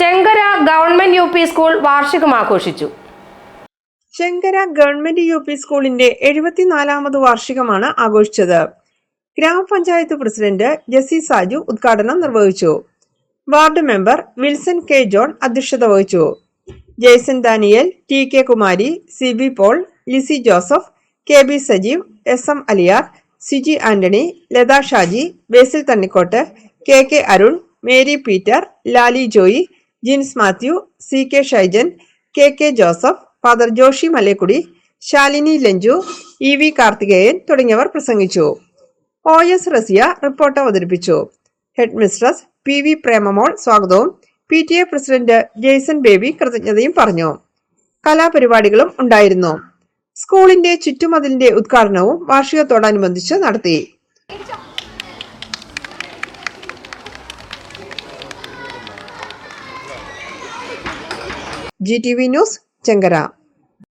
Chenkara government U P school വാർഷികം ആഘോഷിച്ചു Chenkara government U P സ്കൂളിന്റെ എഴുപത്തിനാലാമത് വാർഷികമാണ് ആഘോഷിച്ചത്. ഗ്രാമപഞ്ചായത്ത് പ്രസിഡന്റ് ജസി സാജു ഉദ്ഘാടനം നിർവഹിച്ചു. Ward member Wilson K John അധ്യക്ഷത വഹിച്ചു. Jaison Daniel T K Kumari C B Paul Lissy Joseph K B Sajeev S M Aliyar Siji Antony Latha Shaji Basil Thannikkottu K K Arun Mary Peter Lali Joy Jins Mathew C K Shaijan K K Joseph father Joshy Malekudy Shalini Lanju E V Karthikeyan തുടങ്ങിയവർ പ്രസംഗിച്ചു. O S Raziya report അവതരിപ്പിച്ചു. Head mistress P V Premamol സ്വാഗതവും P T A president Jaison Baby കൃതജ്ഞതയും പറഞ്ഞു. കലാപരിപാടികളും ഉണ്ടായിരുന്നു. സ്കൂളിന്റെ ചുറ്റുമതിലിന്റെ ഉദ്ഘാടനവും വാർഷികത്തോടനുബന്ധിച്ച് നടത്തി. G T V news Chenkara.